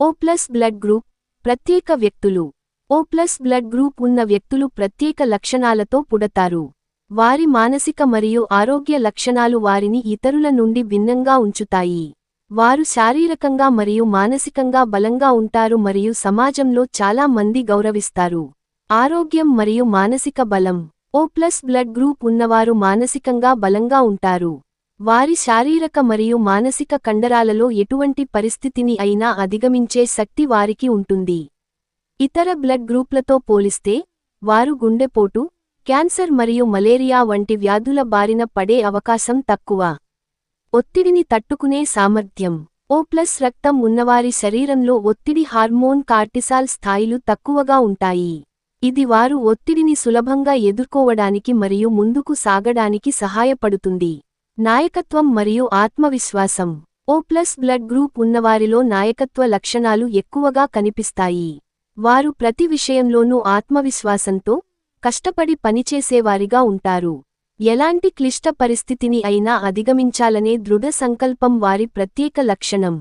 ఓ plus blood group ప్రత్యేక వ్యక్తులు. ఓ plus blood group ఉన్న వ్యక్తులు ప్రత్యేక లక్షణాలతో పుడతారు. వారి మానసిక మరియు ఆరోగ్య లక్షణాలు వారిని ఇతరుల నుండి భిన్నంగా ఉంచుతాయి. వారు శారీరకంగా మరియు మానసికంగా బలంగా ఉంటారు మరియు సమాజంలో చాలా మంది గౌరవిస్తారు. ఆరోగ్యం మరియు మానసిక బలం. ఓ ప్లస్ బ్లడ్ గ్రూప్ ఉన్నవారు మానసికంగా బలంగా ఉంటారు. వారి శారీరక మరియు మానసిక కండరాలలో ఎటువంటి పరిస్థితిని అయినా అధిగమించే శక్తి వారికి ఉంటుంది. ఇతర బ్లడ్ గ్రూప్లతో పోలిస్తే వారు గుండెపోటు క్యాన్సర్ మరియు మలేరియా వంటి వ్యాధుల బారిన పడే అవకాశం తక్కువ. ఒత్తిడిని తట్టుకునే సామర్థ్యం. ఓ ప్లస్ రక్తం ఉన్నవారి శరీరంలో ఒత్తిడి హార్మోన్ కార్టిసాల్ స్థాయిలు తక్కువగా ఉంటాయి. ఇది వారు ఒత్తిడిని సులభంగా ఎదుర్కోవడానికి మరియు ముందుకు సాగడానికి సహాయపడుతుంది. నాయకత్వం మరియు ఆత్మవిశ్వాసం. ఓ ప్లస్ బ్లడ్ గ్రూప్ ఉన్నవారిలో నాయకత్వ లక్షణాలు ఎక్కువగా కనిపిస్తాయి. వారు ప్రతి విషయంలోనూ ఆత్మవిశ్వాసంతో కష్టపడి పనిచేసేవారిగా ఉంటారు. ఎలాంటి క్లిష్ట పరిస్థితిని అయినా అధిగమించాలనే దృఢ సంకల్పం వారి ప్రత్యేక లక్షణం.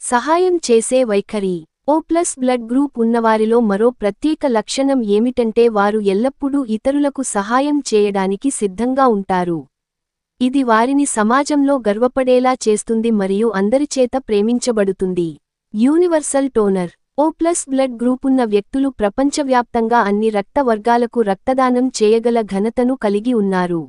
సహాయం చేసే వైఖరి. ఓ ప్లస్ బ్లడ్ గ్రూప్ ఉన్నవారిలో మరో ప్రత్యేక లక్షణం ఏమిటంటే వారు ఎల్లప్పుడూ ఇతరులకు సహాయం చేయడానికి సిద్ధంగా ఉంటారు. ఇది వారిని సమాజంలో గర్వపడేలా చేస్తుంది మరియు అందరిచేత ప్రేమించబడుతుంది. Universal donor. O plus blood గ్రూపున్న వ్యక్తులు ప్రపంచవ్యాప్తంగా అన్ని రక్త వర్గాలకు రక్తదానం చేయగల ఘనతను కలిగి ఉన్నారు.